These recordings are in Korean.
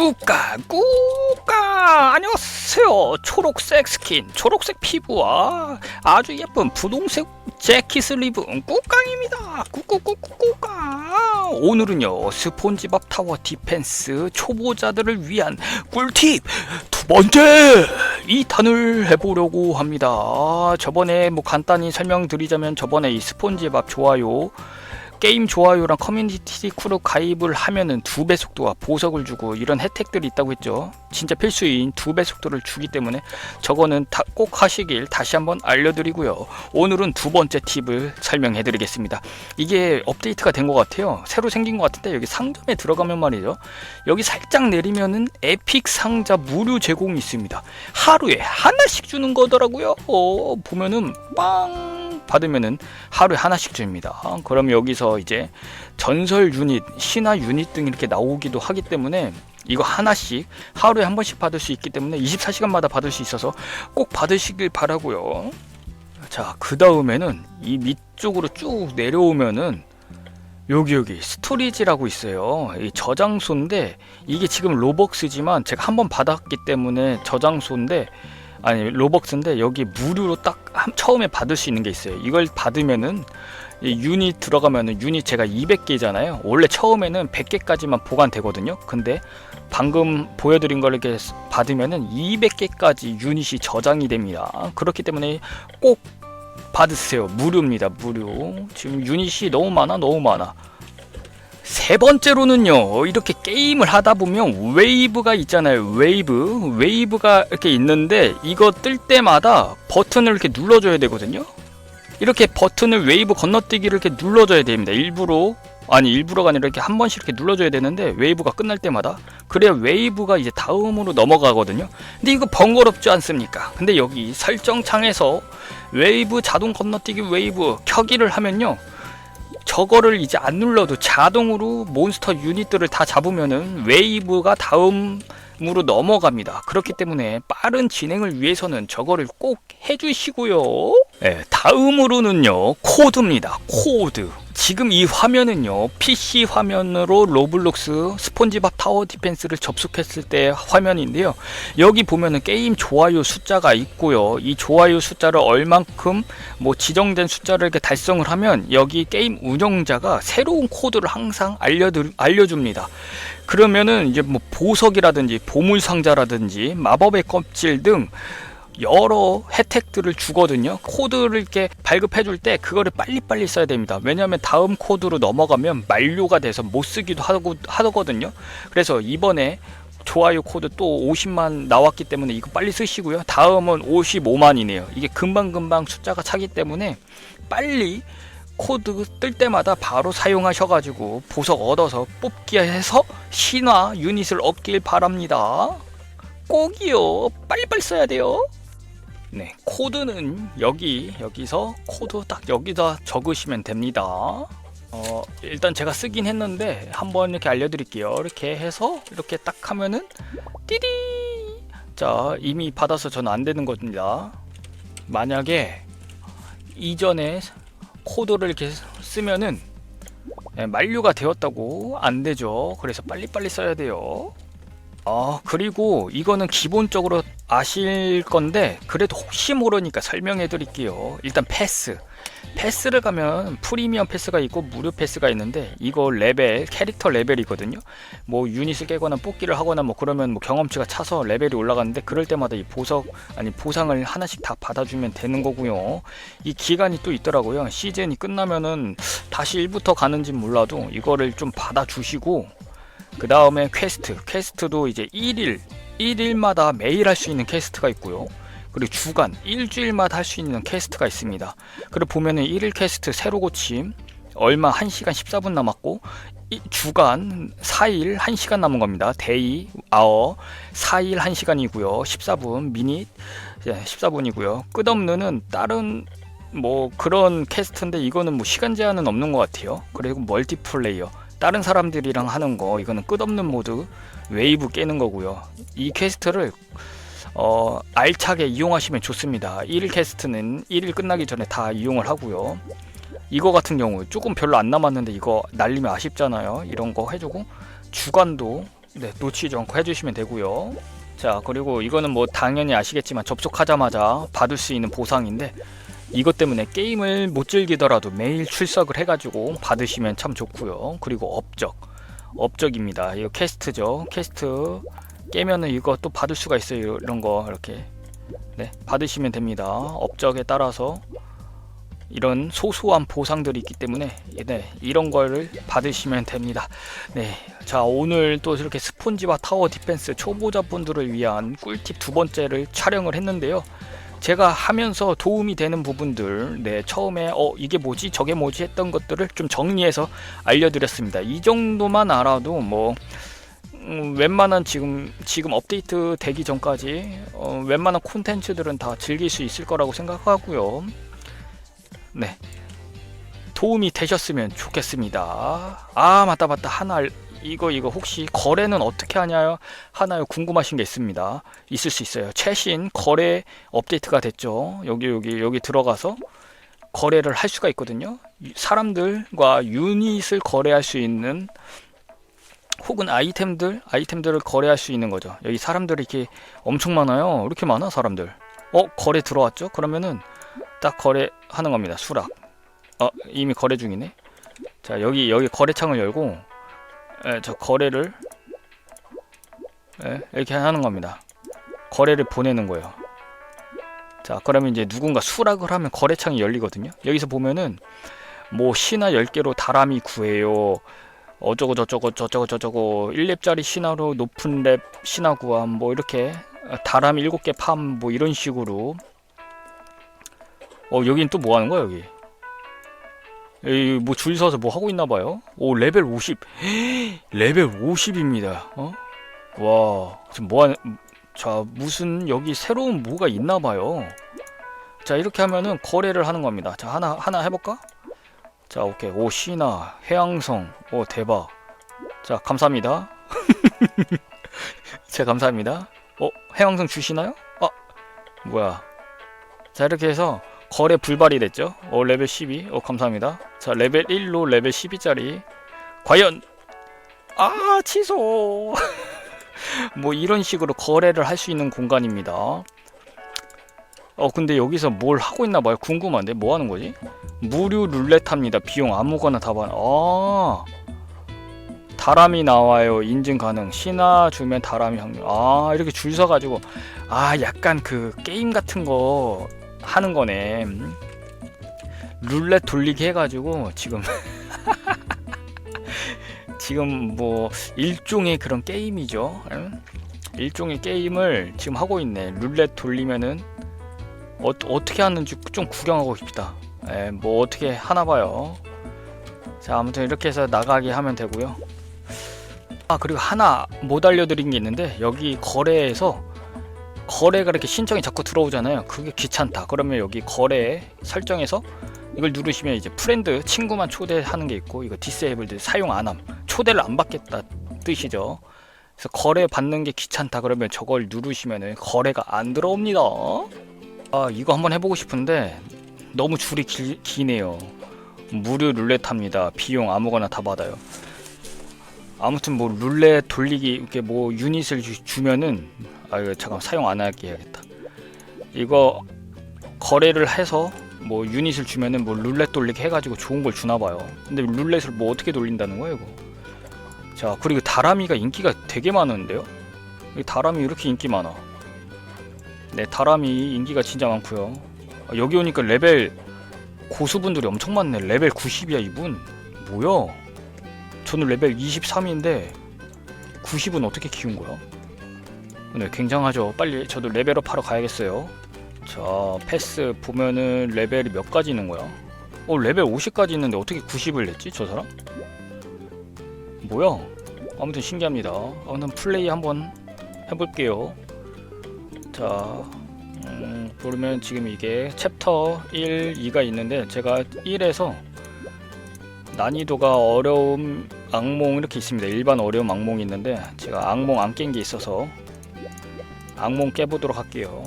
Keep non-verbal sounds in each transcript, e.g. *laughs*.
꾸까 꾸까. 안녕하세요. 초록색 스킨 초록색 피부와 아주 예쁜 분홍색 재킷을 입은 꾸깡입니다. 꾸꾸꾸꾸꾸까 오늘은요 스폰지밥 타워 디펜스 초보자들을 위한 꿀팁 두 번째 2탄을 해보려고 합니다. 저번에 뭐 간단히 설명드리자면 저번에 이 스폰지밥 좋아요 게임 좋아요랑 커뮤니티 크루 가입을 하면은 두 배 속도와 보석을 주고 이런 혜택들이 있다고 했죠. 진짜 필수인 두 배 속도를 주기 때문에 저거는 다꼭 하시길 다시 한번 알려드리고요. 오늘은 두 번째 팁을 설명해 드리겠습니다. 이게 업데이트가 된 것 같아요. 새로 생긴 것 같은데 여기 상점에 들어가면 말이죠. 여기 살짝 내리면은 에픽 상자 무료 제공이 있습니다. 하루에 하나씩 주는 거더라고요. 어, 보면은 빵 받으면은 하루에 하나씩 줍니다. 그럼 여기서 이제 전설 유닛, 신화 유닛 등 이렇게 나오기도 하기 때문에 이거 하나씩 하루에 한 번씩 받을 수 있기 때문에 24시간마다 받을 수 있어서 꼭 받으시길 바라고요. 자, 그 다음에는 이 밑쪽으로 쭉 내려오면은 여기 여기 스토리지라고 있어요. 이 저장소인데 이게 지금 로벅스지만 제가 한번 받았기 때문에 저장소인데 아니 로벅스인데 여기 무료로 딱 한- 처음에 받을 수 있는 게 있어요. 이걸 받으면은 이 유닛 들어가면은 유닛 제가 200개잖아요. 원래 처음에는 100개까지만 보관되거든요. 근데 방금 보여드린 걸 이렇게 받으면은 200개까지 유닛이 저장이 됩니다. 그렇기 때문에 꼭 받으세요. 무료입니다. 무료. 지금 유닛이 너무 많아, 너무 많아. 세 번째로는요 이렇게 게임을 하다 보면 웨이브가 있잖아요 웨이브. 웨이브가 이렇게 있는데 이거 뜰 때마다 버튼을 이렇게 눌러줘야 되거든요. 이렇게 버튼을 웨이브 건너뛰기를 이렇게 눌러줘야 됩니다 일부러. 아니 일부러가 아니라 이렇게 한 번씩 이렇게 눌러줘야 되는데 웨이브가 끝날 때마다. 그래야 웨이브가 이제 다음으로 넘어가거든요. 근데 이거 번거롭지 않습니까? 근데 여기 설정창에서 웨이브 자동 건너뛰기 웨이브 켜기를 하면요 저거를 이제 안 눌러도 자동으로 몬스터 유닛들을 다 잡으면은 웨이브가 다음으로 넘어갑니다. 그렇기 때문에 빠른 진행을 위해서는 저거를 꼭 해주시고요. 네, 다음으로는요 코드입니다. 코드. 지금 이 화면은요 PC 화면으로 로블록스 스폰지밥 타워 디펜스를 접속했을 때 화면인데요. 여기 보면은 게임 좋아요 숫자가 있고요. 이 좋아요 숫자를 얼만큼 뭐 지정된 숫자를 이렇게 달성을 하면 여기 게임 운영자가 새로운 코드를 항상 알려드, 알려줍니다. 그러면은 이제 뭐 보석이라든지 보물 상자라든지 마법의 껍질 등 여러 혜택들을 주거든요. 코드를 이렇게 발급해 줄 때 그거를 빨리빨리 써야 됩니다. 왜냐하면 다음 코드로 넘어가면 만료가 돼서 못 쓰기도 하고 하거든요. 그래서 이번에 좋아요 코드 또 50만 나왔기 때문에 이거 빨리 쓰시고요. 다음은 55만이네요. 이게 금방금방 숫자가 차기 때문에 빨리 코드 뜰 때마다 바로 사용하셔가지고 보석 얻어서 뽑기 해서 신화 유닛을 얻길 바랍니다. 꼭이요. 빨리빨리 써야 돼요. 네, 코드는 여기 여기서 코드 딱 여기다 적으시면 됩니다. 어, 일단 제가 쓰긴 했는데 한번 이렇게 알려드릴게요. 이렇게 해서 이렇게 딱 하면은 띠디. 자, 이미 받아서 저는 안 되는 겁니다. 만약에 이전에 코드를 이렇게 쓰면은 예, 만료가 되었다고 안 되죠. 그래서 빨리빨리 써야 돼요. 아, 그리고 이거는 기본적으로 아실 건데 그래도 혹시 모르니까 설명해 드릴게요. 일단 패스. 패스를 가면 프리미엄 패스가 있고 무료 패스가 있는데 이거 레벨 캐릭터 레벨이거든요. 뭐 유닛을 깨거나 뽑기를 하거나 뭐 그러면 뭐 경험치가 차서 레벨이 올라가는데 그럴 때마다 이 보석 아니 보상을 하나씩 다 받아주면 되는 거고요. 이 기간이 또 있더라고요. 시즌이 끝나면은 다시 1부터 가는지 몰라도 이거를 좀 받아주시고 그 다음에 퀘스트 퀘스트도 이제 1일 1일마다 매일 할 수 있는 퀘스트가 있고요. 그리고 주간 일주일마다 할 수 있는 퀘스트가 있습니다. 그리고 보면은 1일 퀘스트 새로 고침 얼마 1시간 14분 남았고 이 주간 4일 1시간 남은 겁니다. 데이 아워 4일 1시간이고요. 14분 미닛 14분이고요. 끝없는은 다른 뭐 그런 퀘스트인데 이거는 뭐 시간 제한은 없는 것 같아요. 그리고 멀티플레이어 다른 사람들이랑 하는 거 이거는 끝없는 모드 웨이브 깨는 거고요. 이 퀘스트를 어, 알차게 이용하시면 좋습니다. 1일 퀘스트는 1일 끝나기 전에 다 이용을 하고요. 이거 같은 경우 조금 별로 안 남았는데 이거 날리면 아쉽잖아요. 이런 거 해주고 주간도 네, 놓치지 않고 해주시면 되고요. 자, 그리고 이거는 뭐 당연히 아시겠지만 접속하자마자 받을 수 있는 보상인데 이것 때문에 게임을 못 즐기더라도 매일 출석을 해가지고 받으시면 참 좋고요. 그리고 업적, 업적입니다. 이거 퀘스트죠. 퀘스트 깨면은 이거 또 받을 수가 있어요. 이런 거 이렇게 네 받으시면 됩니다. 업적에 따라서 이런 소소한 보상들이 있기 때문에 네, 이런 거를 받으시면 됩니다. 네, 자 오늘 또 이렇게 스폰지와 타워 디펜스 초보자분들을 위한 꿀팁 두 번째를 촬영을 했는데요. 제가 하면서 도움이 되는 부분들, 네 처음에 어 이게 뭐지 저게 뭐지 했던 것들을 좀 정리해서 알려드렸습니다. 이 정도만 알아도 뭐 음, 웬만한 지금 지금 업데이트 되기 전까지 어, 웬만한 콘텐츠들은 다 즐길 수 있을 거라고 생각하고요. 네. 도움이 되셨으면 좋겠습니다. 아, 맞다, 맞다. 하나, 알- 이거, 이거 혹시 거래는 어떻게 하냐, 하나요? 궁금하신 게 있습니다. 있을 수 있어요. 최신 거래 업데이트가 됐죠. 여기, 여기, 여기 들어가서 거래를 할 수가 있거든요. 이- 사람들과 유닛을 거래할 수 있는 혹은 아이템들, 아이템들을 거래할 수 있는 거죠. 여기 사람들이 이렇게 엄청 많아요. 이렇게 많아, 사람들. 어, 거래 들어왔죠? 그러면은 딱 거래하는 겁니다. 수락. 어 이미 거래 중이네. 자 여기 여기 거래창을 열고 예, 저 거래를 예, 이렇게 하는 겁니다. 거래를 보내는 거예요. 자 그러면 이제 누군가 수락을 하면 거래창이 열리거든요. 여기서 보면은 뭐 신화 10개로 다람이 구해요. 어쩌고 저쩌고 저쩌고 저쩌고 1렙짜리 신화로 높은 렙 신화 구함 뭐 이렇게 다람이 7개 팜 뭐 이런 식으로 어 여긴 또 뭐 하는 거야 여기 뭐 줄 서서 뭐 하고 있나 봐요. 오 레벨 50 레벨 50입니다. 어? 와 지금 뭐 하는 자 무슨 여기 새로운 뭐가 있나 봐요. 자 이렇게 하면은 거래를 하는 겁니다. 자 하나 하나 해볼까? 자 오케이. 오 신화 해양성. 오 대박. 자 감사합니다. *laughs* 제 감사합니다. 어 해양성 주시나요? 아 뭐야. 자 이렇게 해서 거래 불발이 됐죠. 어 레벨 12. 어 감사합니다. 자 레벨 1로 레벨 12짜리 과연 아 취소. *laughs* 뭐 이런 식으로 거래를 할 수 있는 공간입니다. 어 근데 여기서 뭘 하고 있나 봐요. 궁금한데 뭐 하는 거지? 무료 룰렛 합니다. 비용 아무거나 다 받아. 아 다람이 나와요. 인증 가능. 신화 주면 다람이 확률. 아 이렇게 줄 서가지고 아 약간 그 게임 같은 거 하는 거네. 음. 룰렛 돌리기 해가지고 지금 *laughs* 지금 뭐 일종의 그런 게임이죠. 응? 일종의 게임을 지금 하고 있네. 룰렛 돌리면은 어, 어떻게 하는지 좀 구경하고 싶다. 에, 뭐 어떻게 하나 봐요. 자 아무튼 이렇게 해서 나가게 하면 되고요. 아 그리고 하나 못 알려드린 게 있는데 여기 거래에서 거래가 이렇게 신청이 자꾸 들어오잖아요. 그게 귀찮다. 그러면 여기 거래 설정에서 이걸 누르시면 이제 프렌드 친구만 초대하는 게 있고 이거 디세이블드 사용 안함 초대를 안 받겠다 뜻이죠. 그래서 거래 받는 게 귀찮다 그러면 저걸 누르시면은 거래가 안 들어옵니다. 아 이거 한번 해보고 싶은데 너무 줄이 길, 기네요. 무료 룰렛 합니다. 비용 아무거나 다 받아요. 아무튼 뭐 룰렛 돌리기 이렇게 뭐 유닛을 주, 주면은 아 이거 잠깐 사용 안 할게 해야겠다. 이거 거래를 해서 뭐 유닛을 주면은 뭐 룰렛 돌리기 해가지고 좋은 걸 주나 봐요. 근데 룰렛을 뭐 어떻게 돌린다는 거예요, 이거? 자 그리고 다람이가 인기가 되게 많은데요. 이 다람이 이렇게 인기 많아. 네, 다람이 인기가 진짜 많고요. 아, 여기 오니까 레벨 고수분들이 엄청 많네. 레벨 90이야 이분. 뭐야? 저는 레벨 23인데 90은 어떻게 키운 거야? 네, 굉장하죠. 빨리 저도 레벨업 하러 가야겠어요. 자, 패스 보면은 레벨이 몇 가지 있는 거야? 어, 레벨 50까지 있는데 어떻게 90을 냈지, 저 사람? 뭐야? 아무튼 신기합니다. 아무튼 플레이 한번 해볼게요. 자, 음, 보면 지금 이게 챕터 1, 2가 있는데 제가 1에서 난이도가 어려움 악몽 이렇게 있습니다. 일반 어려움 악몽이 있는데 제가 악몽 안 깬 게 있어서 악몽 깨보도록 할게요.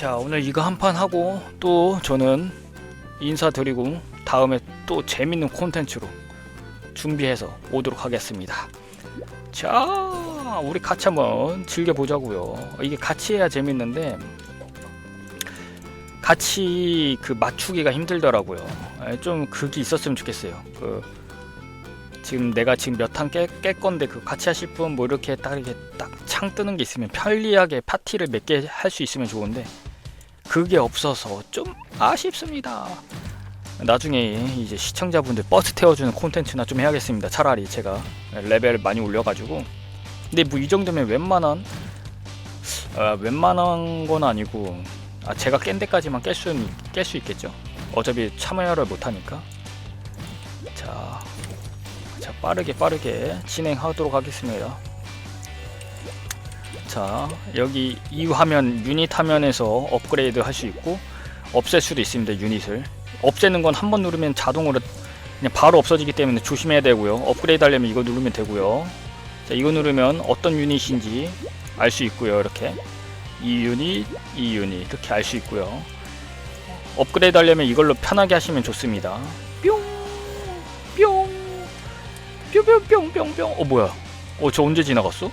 자 오늘 이거 한 판 하고 또 저는 인사드리고 다음에 또 재밌는 콘텐츠로 준비해서 오도록 하겠습니다. 자, 우리 같이 한번 즐겨보자고요. 이게 같이 해야 재밌는데 같이 그 맞추기가 힘들더라고요. 에, 좀 그게 있었으면 좋겠어요. 그 지금 내가 지금 몇탄깰깰 건데 그 같이 하실 분 뭐 이렇게 딱 이렇게 딱 창 뜨는 게 있으면 편리하게 파티를 몇 개 할 수 있으면 좋은데 그게 없어서 좀 아쉽습니다. 나중에 이제 시청자분들 버스 태워주는 콘텐츠나 좀 해야겠습니다. 차라리 제가 레벨 많이 올려가지고. 근데 뭐 이 정도면 웬만한 아, 웬만한 건 아니고 아 제가 깬 데까지만 깰 수는 깰수 있겠죠. 어차피 참여를 못 하니까. 자, 자 빠르게 빠르게 진행하도록 하겠습니다. 자 여기 이 화면 유닛 화면에서 업그레이드 할 수 있고 없앨 수도 있습니다 유닛을. 없애는 건 한 번 누르면 자동으로 그냥 바로 없어지기 때문에 조심해야 되고요. 업그레이드 하려면 이거 누르면 되고요. 자 이거 누르면 어떤 유닛인지 알 수 있고요 이렇게. 이 유닛 이 유닛 이렇게 알 수 있고요. 업그레이드 하려면 이걸로 편하게 하시면 좋습니다. 뿅 뿅. 뿅뿅뿅뿅뿅 어 뭐야? 어저 언제 지나갔어?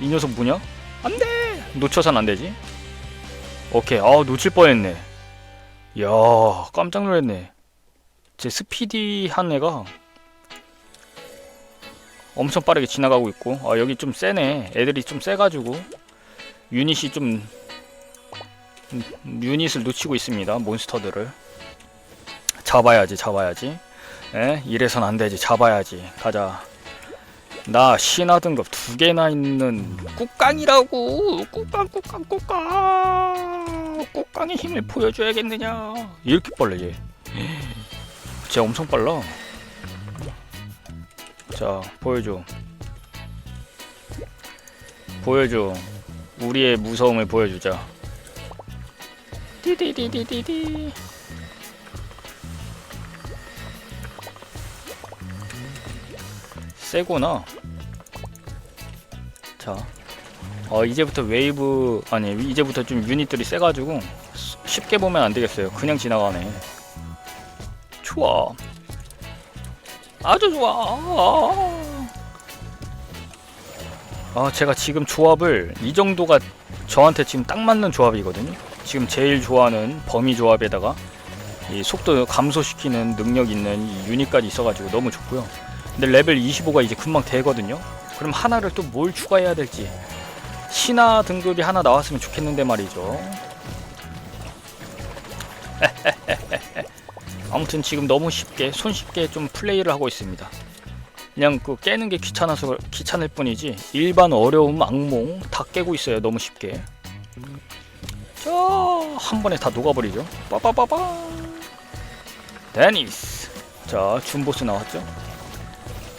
이 녀석 뭐냐? 안 돼! 놓쳐선 안 되지? 오케이. 아 놓칠 뻔했네. 이야 깜짝 놀랐네. 제 스피디 한 애가 엄청 빠르게 지나가고 있고 아 여기 좀 세네. 애들이 좀 세가지고. 유닛이 좀 음, 유닛을 놓치고 있습니다 몬스터들을. 잡아야지 잡아야지. 에? 이래선 안되지. 잡아야지. 가자 나 신화 등급 두 개나 있는 꾹깡이라고 꾹깡 꾹깡 꾹깡 꾹깡의 힘을 보여줘야겠느냐 이렇게 빨라 얘. 쟤 엄청 빨라. 자 보여줘. 보여줘. 우리의 무서움을 보여주자. 디디디디디디. 세구나. 자, 어 이제부터 웨이브 아니 이제부터 좀 유닛들이 세가지고 쉽게 보면 안 되겠어요. 그냥 지나가네. 좋아. 아주 좋아. 아 제가 지금 조합을 이 정도가 저한테 지금 딱 맞는 조합이거든요. 지금 제일 좋아하는 범위 조합에다가 이 속도 감소시키는 능력 있는 이 유닛까지 있어가지고 너무 좋고요. 근데 레벨 25가 이제 금방 되거든요. 그럼 하나를 또 뭘 추가해야 될지 신화 등급이 하나 나왔으면 좋겠는데 말이죠. *laughs* 아무튼 지금 너무 쉽게 손쉽게 좀 플레이를 하고 있습니다. 그냥 그 깨는 게 귀찮아서 귀찮을 뿐이지 일반 어려움 악몽 다 깨고 있어요 너무 쉽게. 자한 번에 다 녹아버리죠. 빠바바바. 데니스. 자 준보스 나왔죠.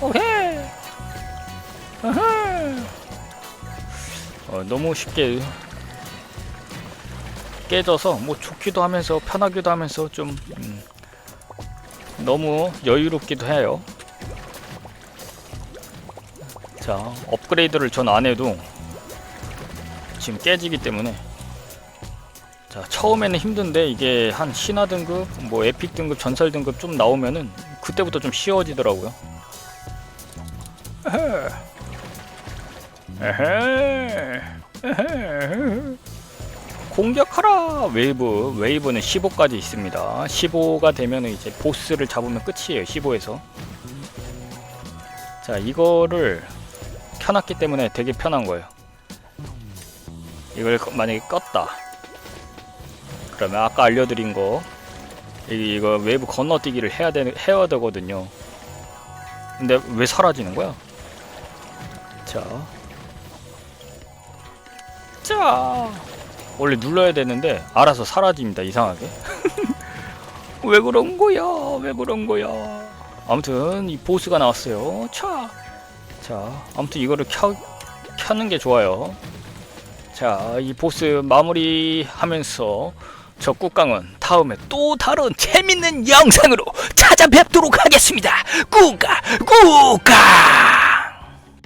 오케이. 어, 너무 쉽게 깨져서 뭐 좋기도 하면서 편하기도 하면서 좀 음, 너무 여유롭기도 해요. 자 업그레이드를 전 안 해도 지금 깨지기 때문에 자 처음에는 힘든데 이게 한 신화 등급 뭐 에픽 등급 전설 등급 좀 나오면은 그때부터 좀 쉬워지더라고요. 공격하라 웨이브. 웨이브는 15까지 있습니다. 15가 되면 이제 보스를 잡으면 끝이에요 15에서. 자 이거를 켜놨기 때문에 되게 편한 거예요. 이걸 거- 만약에 껐다. 그러면 아까 알려드린 거 이- 이거 웨이브 건너뛰기를 해야 되 해야 되거든요. 근데 왜 사라지는 거야? 자. 자. 원래 눌러야 되는데 알아서 사라집니다. 이상하게. *laughs* 왜 그런 거야? 왜 그런 거야? 아무튼 이 보스가 나왔어요. 자, 자, 아무튼 이거를 켜 켜는 게 좋아요. 자, 이 보스 마무리하면서 저 꾹강은 다음에 또 다른 재밌는 영상으로 찾아뵙도록 하겠습니다. 꾸까 꾸까.